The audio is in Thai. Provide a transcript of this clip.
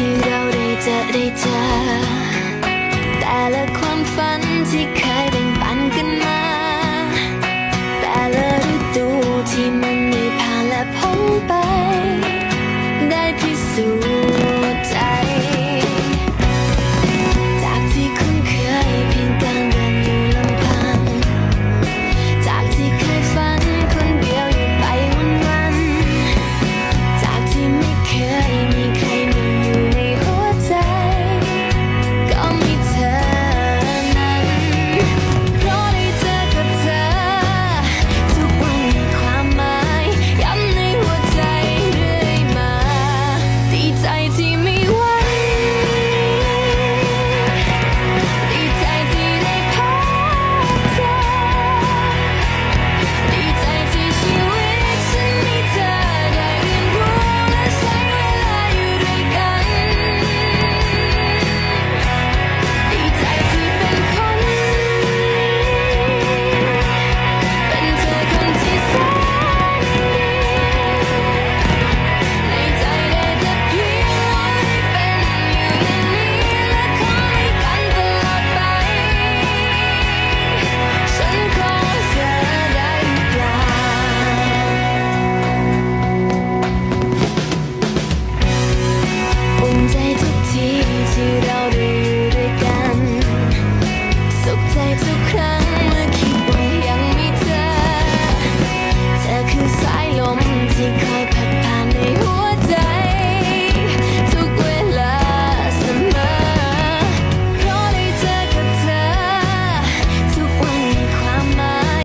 ที่เราได้เจอได้เจอแต่ละความฝันที่เคยเป็น you know.